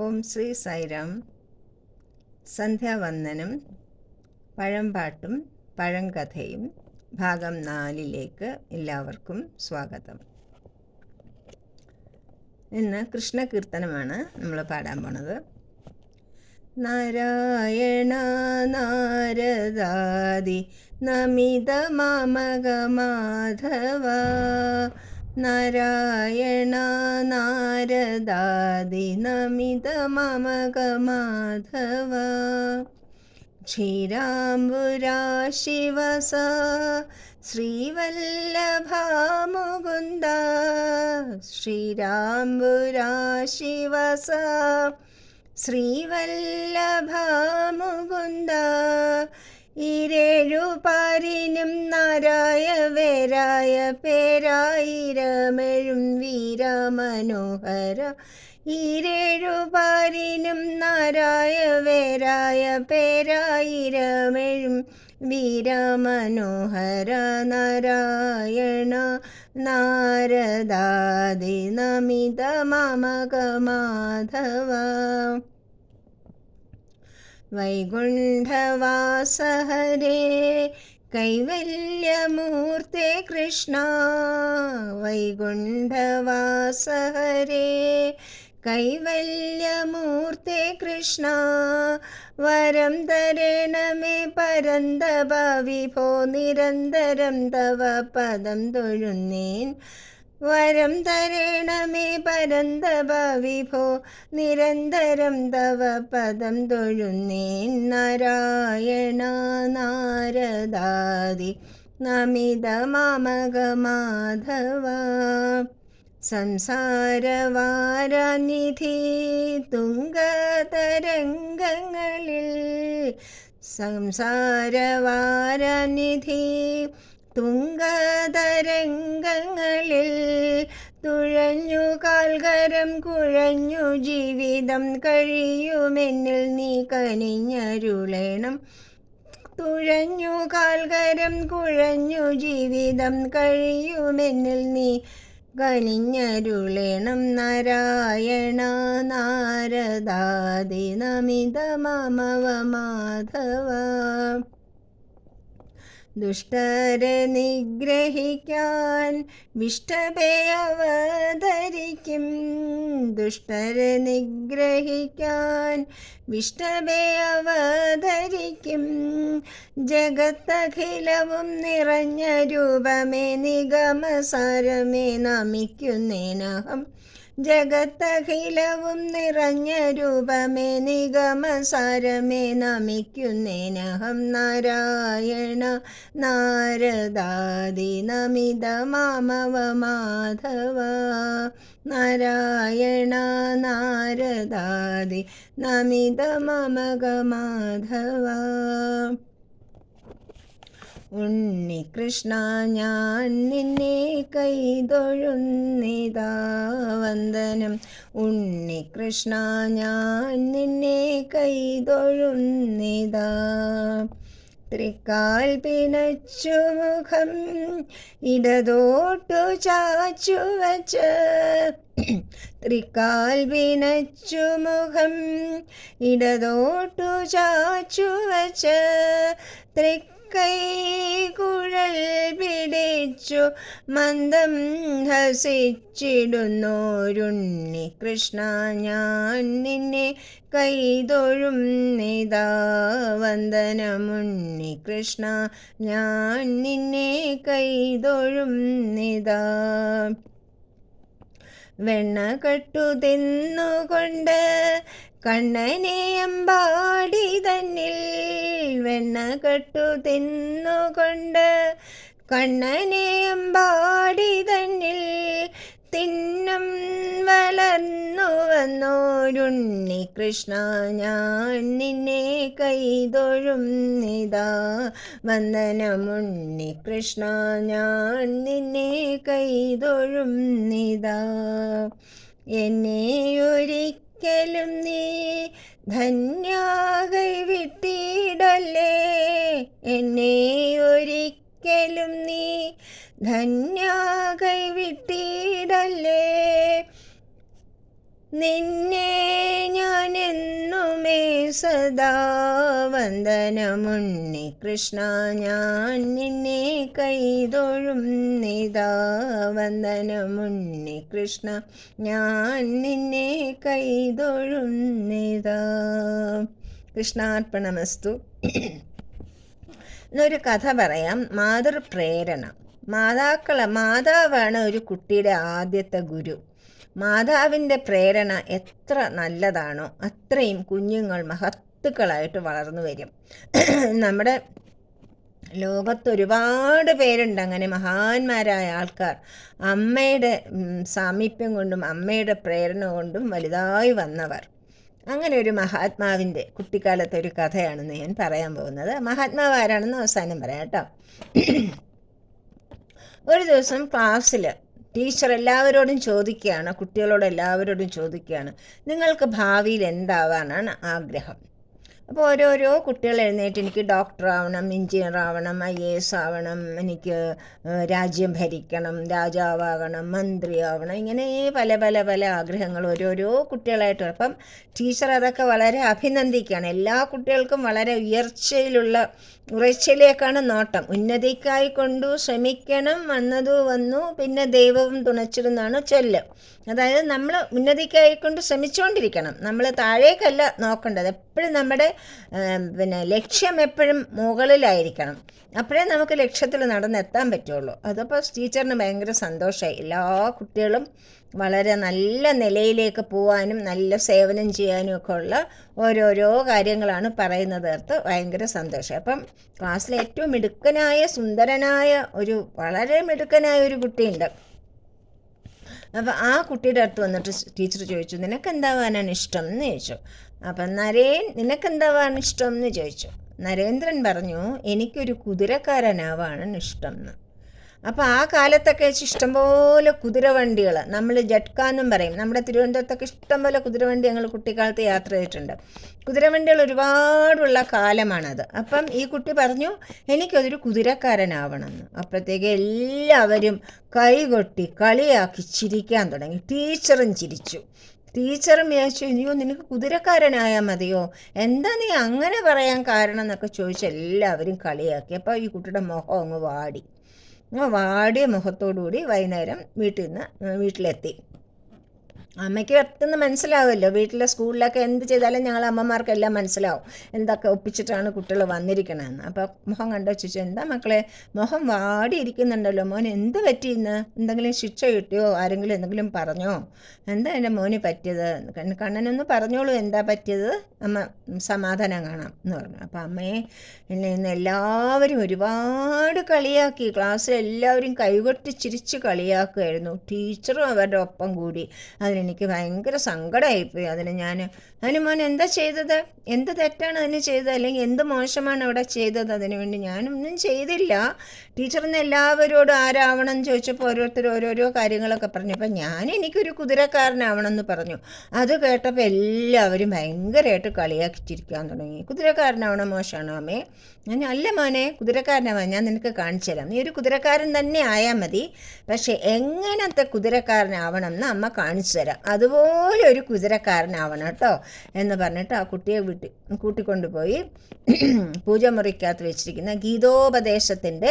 ഓം ശ്രീ സൈറാം സന്ധ്യാവന്ദനം പഴംപാട്ടും പഴങ്കഥയും ഭാഗം നാലിലേക്ക് എല്ലാവർക്കും സ്വാഗതം. ഇന്ന് കൃഷ്ണകീർത്തനമാണ് നമ്മൾ പാടാൻ പോണത്. നാരായണ നാരദാദി നമിത മാമക മാധവ നാരായണ നാരദാദിനമിത നമിത മമക മാധവ. ക്ഷീരാംബുരാ ശിവസ ശ്രീവല്ലഭാ മുകുന്ദ. ശ്രീരാംബുരാ ശിവസ ശ്രീവല്ലഭാ വേരായ പേരായിരമെഴും വീരമനോഹര. ഈരേഴു പാരിനും നാരായ വേരായ പേരായിരമെഴും വീരമനോഹര. നാരായണ നാരദാദി നമിത മമക മാധവ. വൈകുണ്ഠവാസഹരേ കൈവല്യമൂർത്തെ കൃഷ്ണ വൈകുണ്ഠവാസഹരേ. കൈവല്യമൂർത്തെ കൃഷ്ണ വരം തരണമേ പരന്തപ വിഭോ നിരന്തരം തവ പദം തൊഴുന്നേൻ വരം തരണമേ പരന്തപ വിഭോ നിരന്തരം തവ പദം തൊഴുന്നേൻ നാരായണ നാരദാദി നമിത മാമക മാധവ. സംസാരവാരനിധി തുംഗതരംഗങ്ങളിൽ സംസാരവാരനിധി തുംഗതരംഗങ്ങളിൽ തുഴഞ്ഞു കാൽകരം കുഴഞ്ഞു ജീവിതം കഴിയുമെന്നിൽ നീ കനിഞ്ഞരുളേണം. തുഴഞ്ഞു കാൽകരം കുഴഞ്ഞു ജീവിതം കഴിയുമെന്നിൽ നീ കനിഞ്ഞരുളേണം. നാരായണ നാരദാദി നമിത മാധവ ദുഷ്ടരെ നിഗ്രഹിക്കാൻ വിഷ്ടപേ അവതരിക്കും. ദുഷ്ടരെ നിഗ്രഹിക്കാൻ വിഷ്ടപേ അവതരിക്കും. ജഗത്തഖിലവും നിറഞ്ഞ രൂപമേ നിഗമസാരമേ നമിക്കുന്നേനഹം. ജഗത്തഖിലവും നിറഞ്ഞ രൂപമേ നിഗമസാരമേ നമിക്കുന്നേനഹം. നാരായണ നാരദാദി നമിത മാമവ മാധവ. നാരായണ നാരദാദി നമിത മമക മാധവ. ഉണ്ണികൃഷ്ണ ഞാൻ നിന്നെ കൈതൊഴുന്നിതാ വന്ദനം. ഉണ്ണികൃഷ്ണ ഞാൻ നിന്നെ കൈതൊഴുന്നിതാ. ത്രിക്കാൽ പിണച്ചു മുഖം ഇടതോട്ടു ചാച്ചു വച്ച്. ത്രിക്കാൽ പിണച്ചു മുഖം ഇടതോട്ടു ചാച്ചു വച്ച്. ത്രിക്കൈ കുഴൽ പിടിച്ചു മന്ദം ഹസിച്ചിടുന്നോരുണ്ണി. കൃഷ്ണ ഞാൻ നിന്നെ കൈതൊഴും നിതാവന്ദനമുണ്ണി കൃഷ്ണ. ഞാൻ നിന്നെ കൈതൊഴും നിതാ. വെണ്ണ കട്ടു തിന്നുകൊണ്ട് കണ്ണനെ അമ്പാടി തന്നിൽ. വെണ്ണ കട്ടു തിന്നുകൊണ്ട് കണ്ണനെ അമ്പാടി തന്നിൽ. തിന്നം വന്നോരുണ്ണി കൃഷ്ണ ഞാൻ നിന്നെ കൈതൊഴുന്നിതാ. വന്ദനമുണ്ണി കൃഷ്ണ ഞാൻ നിന്നെ കൈതൊഴുന്നിതാ. എന്നെ ഒരിക്കലും നീ ധന്യാകൈ വിട്ടിടല്ലേ. എന്നെ ഒരിക്കലും നീ ധന്യാകൈ വിട്ടിടല്ലേ. നിന്നെ ഞാൻ സദാ വന്ദനമുണ്ണി. കൃഷ്ണ ഞാൻ നിന്നെ കൈതൊഴും നിതാ വന്ദനമുണ്ണി. കൃഷ്ണ ഞാൻ നിന്നെ കൈതൊഴും നിതാ കൃഷ്ണാർപ്പണമസ്തു. എന്നൊരു കഥ പറയാം. മാതൃപ്രേരണ. മാതാക്കള മാതാവാണ് ഒരു കുട്ടിയുടെ ആദ്യത്തെ ഗുരു. മാതാവിന്റെ പ്രേരണ എത്ര നല്ലതാണോ അത്രയും കുഞ്ഞുങ്ങൾ മഹത്തുക്കളായിട്ട് വളർന്നു വരും. നമ്മുടെ ലോകത്ത് ഒരുപാട് പേരുണ്ട്. അങ്ങനെ മഹാന്മാരായ ആൾക്കാർ അമ്മയുടെ സാമീപ്യം കൊണ്ടും അമ്മയുടെ പ്രേരണ കൊണ്ടും വലുതായി വന്നവർ. അങ്ങനെ ഒരു മഹാത്മാവിന്റെ കുട്ടിക്കാലത്തെ ഒരു കഥയാണെന്ന് ഞാൻ പറയാൻ പോകുന്നത്. മഹാത്മാവ് ആരാണെന്ന് അവസാനം പറയാം കേട്ടോ. ഒരു ദിവസം ക്ലാസ്സിൽ ടീച്ചർ എല്ലാവരോടും ചോദിക്കുകയാണ് കുട്ടികളോട് എല്ലാവരോടും ചോദിക്കുകയാണ് നിങ്ങൾക്ക് ഭാവിയിൽ എന്താവാനാണ് ആഗ്രഹം? അപ്പോൾ ഓരോരോ കുട്ടികൾ എഴുന്നേറ്റ് എനിക്ക് ഡോക്ടർ ആവണം എഞ്ചിനീയർ ആവണം ഐ എ എസ് ആവണം എനിക്ക് രാജ്യം ഭരിക്കണം രാജാവാകണം മന്ത്രിയാവണം ഇങ്ങനെ പല പല പല ആഗ്രഹങ്ങൾ ഓരോരോ കുട്ടികളായിട്ട് അപ്പം ടീച്ചർ അതൊക്കെ വളരെ അഭിനന്ദിക്കുകയാണ്. എല്ലാ കുട്ടികൾക്കും വളരെ ഉയർച്ചയിലുള്ള ഉറച്ചയിലേക്കാണ് നോട്ടം. ഉന്നതിക്കായി കൊണ്ടു ശ്രമിക്കണം വന്നതു വന്നു പിന്നെ ദൈവവും തുണച്ചിരുന്നാണ് ചൊല്ല്. അതായത് നമ്മൾ ഉന്നതിക്കായി കൊണ്ട് ശ്രമിച്ചുകൊണ്ടിരിക്കണം നമ്മൾ താഴേക്കല്ല നോക്കേണ്ടത്. എപ്പോഴും നമ്മുടെ പിന്നെ ലക്ഷ്യം എപ്പോഴും മുകളിലായിരിക്കണം. അപ്പോഴേ നമുക്ക് ലക്ഷ്യത്തിൽ നടന്നെത്താൻ പറ്റുള്ളൂ. അതപ്പോൾ ടീച്ചറിന് ഭയങ്കര സന്തോഷമായി എല്ലാ കുട്ടികളും വളരെ നല്ല നിലയിലേക്ക് പോകാനും നല്ല സേവനം ചെയ്യാനും ഒക്കെ ഉള്ള ഓരോരോ കാര്യങ്ങളാണ് പറയുന്നത് ഓർത്ത് ഭയങ്കര സന്തോഷം. അപ്പം ക്ലാസ്സിലെ ഏറ്റവും മിടുക്കനായ സുന്ദരനായ ഒരു വളരെ മിടുക്കനായ ഒരു കുട്ടിയുണ്ട്. അപ്പം ആ കുട്ടിയുടെ അടുത്ത് വന്നിട്ട് ടീച്ചർ ചോദിച്ചു നിനക്ക് എന്താവാനാണ് ഇഷ്ടം? എന്ന് ചോദിച്ചു. അപ്പം നരേൻ നിനക്ക് എന്താവാണ് ഇഷ്ടം? എന്ന് ചോദിച്ചു. നരേന്ദ്രൻ പറഞ്ഞു എനിക്കൊരു കുതിരക്കാരനാവാണ് ഇഷ്ടം. എന്ന് അപ്പോൾ ആ കാലത്തൊക്കെ വെച്ച് ഇഷ്ടംപോലെ കുതിരവണ്ടികൾ നമ്മൾ ജട്കാന്നും പറയും. നമ്മുടെ തിരുവനന്തപുരത്തൊക്കെ ഇഷ്ടംപോലെ കുതിരവണ്ടി ഞങ്ങൾ കുട്ടിക്കാലത്ത് യാത്ര ചെയ്തിട്ടുണ്ട്. കുതിരവണ്ടികൾ ഒരുപാടുള്ള കാലമാണത്. അപ്പം ഈ കുട്ടി പറഞ്ഞു എനിക്കതൊരു കുതിരക്കാരനാവണമെന്ന്. അപ്പോഴത്തേക്ക് എല്ലാവരും കൈകൊട്ടി കളിയാക്കി ചിരിക്കാൻ തുടങ്ങി. ടീച്ചറും ചിരിച്ചു. ടീച്ചറും വിചാരിച്ചു അയ്യോ നിനക്ക് കുതിരക്കാരനായാൽ മതിയോ? എന്താ നീ അങ്ങനെ പറയാൻ കാരണം? എന്നൊക്കെ ചോദിച്ച് എല്ലാവരും കളിയാക്കി. അപ്പോൾ ഈ കുട്ടിയുടെ മുഖം അങ്ങ് വാടി. വാടിയ മുഖത്തോടുകൂടി വൈകുന്നേരം വീട്ടിൽ നിന്ന് വീട്ടിലെത്തി. അമ്മയ്ക്ക് പെട്ടെന്ന് മനസ്സിലാവുമല്ലോ. വീട്ടിലെ സ്കൂളിലൊക്കെ എന്ത് ചെയ്താലും ഞങ്ങൾ അമ്മമാർക്കെല്ലാം മനസ്സിലാവും. എന്തൊക്കെ ഒപ്പിച്ചിട്ടാണ് കുട്ടികൾ വന്നിരിക്കണമെന്ന് അപ്പോൾ മുഖം കണ്ടു ചോദിച്ചു എന്താ മക്കളെ? മുഖം വാടിയിരിക്കുന്നുണ്ടല്ലോ മോൻ എന്ത് പറ്റി ഇന്ന്? എന്തെങ്കിലും ശിക്ഷ കിട്ടിയോ? ആരെങ്കിലും എന്തെങ്കിലും പറഞ്ഞോ? എന്താ എന്റെ മോന് പറ്റിയത്? കണ്ണനൊന്ന് പറഞ്ഞോളൂ എന്താ പറ്റിയത്? അമ്മ സമാധാനം കാണാം എന്ന് പറഞ്ഞു. അപ്പോൾ അമ്മയെ എന്നെ ഇന്ന് എല്ലാവരും ഒരുപാട് കളിയാക്കി. ക്ലാസ്സിൽ എല്ലാവരും കൈകൊട്ടി ചിരിച്ച് കളിയാക്കുമായിരുന്നു. ടീച്ചറും അവരുടെ ഒപ്പം കൂടി. അതിന് എനിക്ക് ഭയങ്കര സങ്കടമായിപ്പോയി. അതിന് ഞാൻ അതിന് മോൻ എന്താ ചെയ്തത്? എന്ത് തെറ്റാണ് അതിന് ചെയ്തത്? അല്ലെങ്കിൽ എന്ത് മോശമാണ് അവിടെ ചെയ്തത്? അതിനു വേണ്ടി ഞാനൊന്നും ചെയ്തില്ല. ടീച്ചറിന് എല്ലാവരോടും ആരാവണം എന്ന് ചോദിച്ചപ്പോൾ ഓരോരുത്തർ ഓരോരോ കാര്യങ്ങളൊക്കെ പറഞ്ഞു. അപ്പം ഞാൻ എനിക്കൊരു കുതിരക്കാരനാവണം എന്ന് പറഞ്ഞു. അത് കേട്ടപ്പോൾ എല്ലാവരും ഭയങ്കരമായിട്ട് കളിയാക്കിച്ചിരിക്കാൻ തുടങ്ങി. കുതിരക്കാരനാവണം മോശമാണോ അമ്മേ? ഞാൻ അല്ല മോനെ കുതിരക്കാരനാവാൻ ഞാൻ നിനക്ക് കാണിച്ചു തരാം. നീ ഒരു കുതിരക്കാരൻ തന്നെ ആയാൽ മതി. പക്ഷേ എങ്ങനത്തെ കുതിരക്കാരനാവണം എന്ന് അമ്മ കാണിച്ചു തരാം. അതുപോലെ ഒരു കുതിരക്കാരനാവണം കേട്ടോ എന്ന് പറഞ്ഞിട്ട് ആ കുട്ടിയെ വിട്ടി കൂട്ടിക്കൊണ്ടുപോയി. പൂജമുറിക്കകത്ത് വെച്ചിരിക്കുന്ന ഗീതോപദേശത്തിന്റെ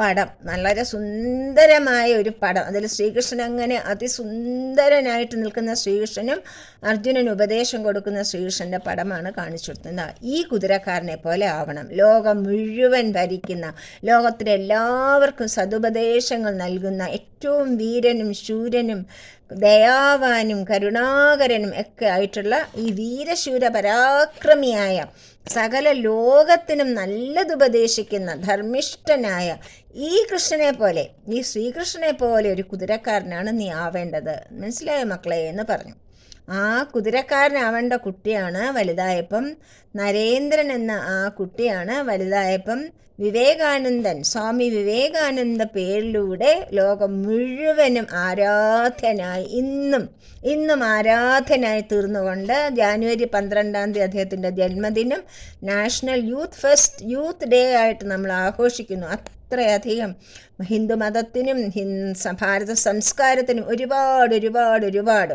പടം. വളരെ സുന്ദരമായ ഒരു പടം. അതിൽ ശ്രീകൃഷ്ണൻ അങ്ങനെ അതിസുന്ദരനായിട്ട് നിൽക്കുന്ന ശ്രീകൃഷ്ണനും അർജുനൻ ഉപദേശം കൊടുക്കുന്ന ശ്രീകൃഷ്ണന്റെ പടമാണ് കാണിച്ചു കൊടുക്കുന്നത് ഈ കുതിരക്കാരനെ പോലെ ആവണം. ലോകം മുഴുവൻ ഭരിക്കുന്ന ലോകത്തിലെ എല്ലാവർക്കും സതുപദേശങ്ങൾ നൽകുന്ന ഏറ്റവും വീരനും ശൂരനും ദയാവാനും കരുണാകരനും ഒക്കെ ആയിട്ടുള്ള ഈ വീരശൂര പരാക്രമിയായ സകല ലോകത്തിനും നല്ലതുപദേശിക്കുന്ന ധർമ്മിഷ്ഠനായ ഈ കൃഷ്ണനെ പോലെ ഈ ശ്രീകൃഷ്ണനെ പോലെ ഒരു കുതിരക്കാരനാണ് നീ ആവേണ്ടത്. മനസ്സിലായോ മക്കളെ എന്ന് പറഞ്ഞു. ആ കുതിരക്കാരനാവേണ്ട കുട്ടിയാണ് വലുതായപ്പം. നരേന്ദ്രൻ എന്ന ആ കുട്ടിയാണ് വലുതായപ്പം. വിവേകാനന്ദൻ സ്വാമി വിവേകാനന്ദ പേരിലൂടെ ലോകം മുഴുവനും ആരാധ്യനായി ഇന്നും ഇന്നും ആരാധനായി തീർന്നുകൊണ്ട് ജാനുവരി പന്ത്രണ്ടാം തീയതി അദ്ദേഹത്തിന്റെ ജന്മദിനം national youth fest youth day ആയിട്ട് നമ്മൾ ആഘോഷിക്കുന്നു. അത്രയധികം ഹിന്ദു മതത്തിനും ഭാരത സംസ്കാരത്തിനും ഒരുപാട് ഒരുപാട് ഒരുപാട്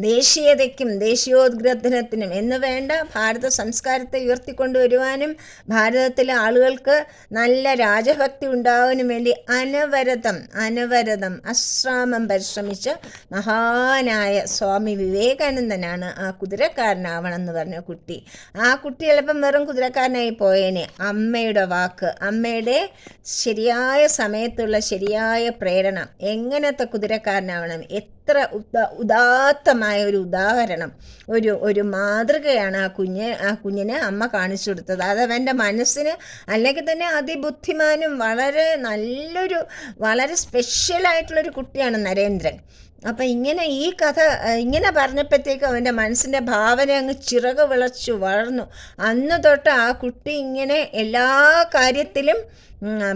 ദേശീയതയ്ക്കും ദേശീയോദ്ഗ്രഥനത്തിനും എന്ന് വേണ്ട ഭാരത സംസ്കാരത്തെ ഉയർത്തിക്കൊണ്ടുവരുവാനും ഭാരതത്തിലെ ആളുകൾക്ക് നല്ല രാജഭക്തി ഉണ്ടാവാനും വേണ്ടി അനവരതം അനവരതം അശ്രാമം പരിശ്രമിച്ച മഹാനായ സ്വാമി വിവേകാനന്ദനാണ് ആ കുതിരക്കാരനാവണം എന്ന് പറഞ്ഞ കുട്ടി. ആ കുട്ടി ചിലപ്പം വെറും കുതിരക്കാരനായി പോയേനെ. അമ്മയുടെ വാക്ക് അമ്മയുടെ ശരിയായ സമയത്തുള്ള ശരിയായ പ്രേരണ. എങ്ങനത്തെ കുതിരക്കാരനാവണം? എത്ര ഉദാ ഉദാത്തമായ ഒരു ഉദാഹരണം. ഒരു ഒരു മാതൃകയാണ് ആ കുഞ്ഞ് ആ കുഞ്ഞിന് അമ്മ കാണിച്ചു കൊടുത്തത്. അത് അവന്റെ മനസ്സിന് അല്ലെങ്കിൽ തന്നെ അതിബുദ്ധിമാനും വളരെ നല്ലൊരു വളരെ സ്പെഷ്യലായിട്ടുള്ളൊരു കുട്ടിയാണ് നരേന്ദ്രൻ. അപ്പം ഇങ്ങനെ ഈ കഥ ഇങ്ങനെ പറഞ്ഞപ്പോഴത്തേക്ക് അവന്റെ മനസ്സിന്റെ ഭാവന അങ്ങ് ചിറക് വിളച്ചു വളർന്നു. അന്ന് തൊട്ട് ആ കുട്ടി ഇങ്ങനെ എല്ലാ കാര്യത്തിലും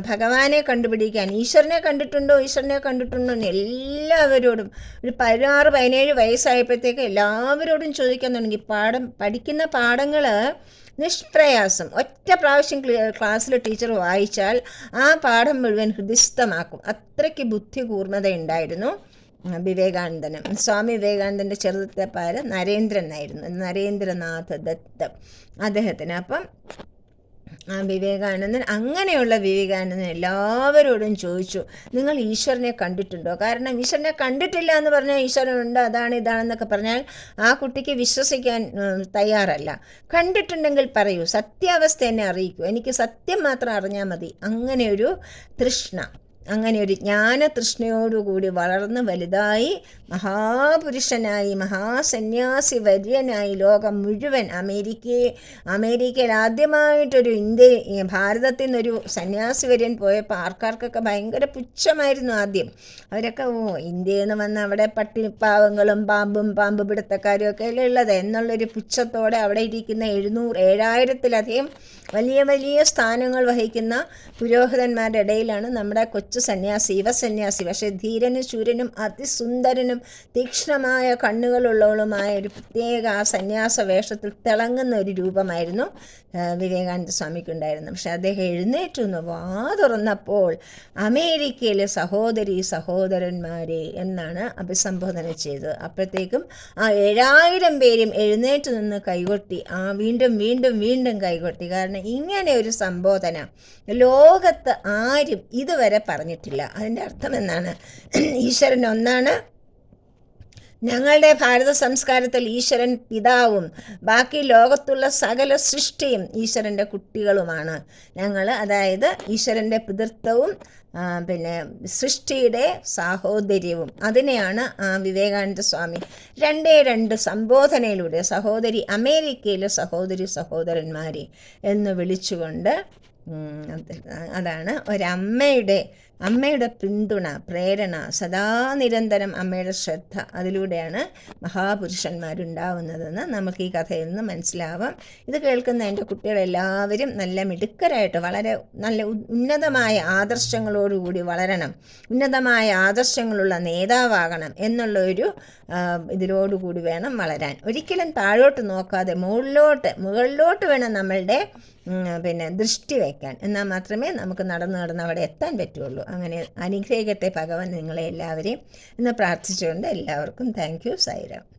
ഭഗവാനെ കണ്ടുപിടിക്കാൻ ഈശ്വരനെ കണ്ടിട്ടുണ്ടോ ഈശ്വരനെ കണ്ടിട്ടുണ്ടോ എന്ന് എല്ലാവരോടും ഒരു പതിനാറ് പതിനേഴ് വയസ്സായപ്പോഴത്തേക്ക് എല്ലാവരോടും ചോദിക്കാൻ തുടങ്ങി. പാഠം പഠിക്കുന്ന പാഠങ്ങൾ നിഷ്പ്രയാസം. ഒറ്റ പ്രാവശ്യം ക്ലാസ്സിൽ ടീച്ചർ വായിച്ചാൽ ആ പാഠം മുഴുവൻ ഹൃദിസ്ഥമാക്കും. അത്രയ്ക്ക് ബുദ്ധി ഉണ്ടായിരുന്നു വിവേകാനന്ദന്. സ്വാമി വിവേകാനന്ദന്റെ നരേന്ദ്രനായിരുന്നു നരേന്ദ്രൻ ആയിരുന്നു. നരേന്ദ്രനാഥ് ദത്ത് അദ്ദേഹത്തിന്. അപ്പം ആ വിവേകാനന്ദൻ അങ്ങനെയുള്ള വിവേകാനന്ദൻ എല്ലാവരോടും ചോദിച്ചു നിങ്ങൾ ഈശ്വരനെ കണ്ടിട്ടുണ്ടോ? കാരണം ഈശ്വരനെ കണ്ടിട്ടില്ല എന്ന് പറഞ്ഞാൽ ഈശ്വരനുണ്ട് അതാണ് ഇതാണെന്നൊക്കെ പറഞ്ഞാൽ ആ കുട്ടിക്ക് വിശ്വസിക്കാൻ തയ്യാറല്ല. കണ്ടിട്ടുണ്ടെങ്കിൽ പറയൂ സത്യാവസ്ഥ എന്നെ അറിയിക്കൂ. എനിക്ക് സത്യം മാത്രം അറിഞ്ഞാൽ മതി. അങ്ങനെയൊരു തൃഷ്ണ. അങ്ങനെ ഒരു ജ്ഞാനതൃഷ്ണയോടുകൂടി വളർന്ന് വലുതായി മഹാപുരുഷനായി മഹാസന്യാസി വര്യനായി ലോകം മുഴുവൻ അമേരിക്കയെ അമേരിക്കയിൽ ആദ്യമായിട്ടൊരു ഇന്ത്യ ഭാരതത്തിൽ നിന്നൊരു സന്യാസി വര്യൻ പോയപ്പോൾ ആൾക്കാർക്കൊക്കെ ഭയങ്കര പുച്ഛമായിരുന്നു ആദ്യം. അവരൊക്കെ ഓ ഇന്ത്യയിൽ നിന്ന് വന്ന് അവിടെ പാവങ്ങളും പാമ്പും പാമ്പ് പിടുത്തക്കാരും ഒക്കെ അല്ലേ ഉള്ളത്? എന്നുള്ളൊരു പുച്ഛത്തോടെ അവിടെ ഇരിക്കുന്ന എഴുന്നൂറ് ഏഴായിരത്തിലധികം വലിയ വലിയ സ്ഥാനങ്ങൾ വഹിക്കുന്ന പുരോഹിതന്മാരുടെ ഇടയിലാണ് നമ്മുടെ കൊച്ചു സന്യാസി യുവസന്യാസി പക്ഷേ ധീരനും ശൂരനും അതിസുന്ദരനും തീക്ഷ്ണമായ കണ്ണുകളുള്ളവളുമായ ഒരു പ്രത്യേക ആ സന്യാസ വേഷത്തിൽ തിളങ്ങുന്ന ഒരു രൂപമായിരുന്നു വിവേകാനന്ദ സ്വാമിക്കുണ്ടായിരുന്നു പക്ഷെ അദ്ദേഹം എഴുന്നേറ്റു നിന്ന് വാ തുറന്നപ്പോൾ അമേരിക്കയിലെ സഹോദരി സഹോദരന്മാരെ എന്നാണ് അഭിസംബോധന ചെയ്തത്. അപ്പോഴത്തേക്കും ആ ഏഴായിരം പേരും എഴുന്നേറ്റ് നിന്ന് കൈകൊട്ടി ആ വീണ്ടും വീണ്ടും വീണ്ടും കൈകൊട്ടി. കാരണം ഇങ്ങനെ ഒരു സംബോധന ലോകത്ത് ആരും ഇതുവരെ പറഞ്ഞിട്ടില്ല. അതിന്റെ അർത്ഥം എന്നാണ് ഈശ്വരൻ ഒന്നാണ്. ഞങ്ങളുടെ ഭാരത സംസ്കാരത്തിൽ ഈശ്വരൻ പിതാവും. ബാക്കി ലോകത്തുള്ള സകല സൃഷ്ടിയും ഈശ്വരന്റെ കുട്ടികളുമാണ്. ഞങ്ങൾ അതായത് ഈശ്വരന്റെ പിതൃത്വവും പിന്നെ സൃഷ്ടിയുടെ സാഹോദര്യവും. അതിനെയാണ് വിവേകാനന്ദ സ്വാമി രണ്ടേ രണ്ട് സംബോധനയിലൂടെ സഹോദരി അമേരിക്കയിലെ സഹോദരി സഹോദരന്മാരെ എന്ന് വിളിച്ചുകൊണ്ട് അതാണ് ഒരമ്മയുടെ അമ്മയുടെ പിന്തുണ പ്രേരണ സദാ നിരന്തരം അമ്മയുടെ ശ്രദ്ധ അതിലൂടെയാണ് മഹാപുരുഷന്മാരുണ്ടാവുന്നതെന്ന് നമുക്ക് ഈ കഥയിൽ നിന്ന് മനസ്സിലാവാം. ഇത് കേൾക്കുന്ന എന്റെ കുട്ടികളെല്ലാവരും നല്ല മിടുക്കരായിട്ട് വളരെ നല്ല ഉന്നതമായ ആദർശങ്ങളോടുകൂടി വളരണം ഉന്നതമായ ആദർശങ്ങളുള്ള നേതാവാകണം എന്നുള്ള ഒരു ഇതിലോടുകൂടി വേണം വളരാൻ. ഒരിക്കലും താഴോട്ട് നോക്കാതെ മുകളിലോട്ട് മുകളിലോട്ട് വേണം നമ്മളുടെ പിന്നെ ദൃഷ്ടി വയ്ക്കാൻ. എന്നാൽ മാത്രമേ നമുക്ക് നടന്ന് നടന്ന് അവിടെ എത്താൻ പറ്റുള്ളൂ. അങ്ങനെ അനുഗ്രഹിക്കട്ടെ ഭഗവാൻ നിങ്ങളെ എല്ലാവരെയും എന്ന് പ്രാർത്ഥിച്ചുകൊണ്ട് എല്ലാവർക്കും താങ്ക് യു സൈറാം.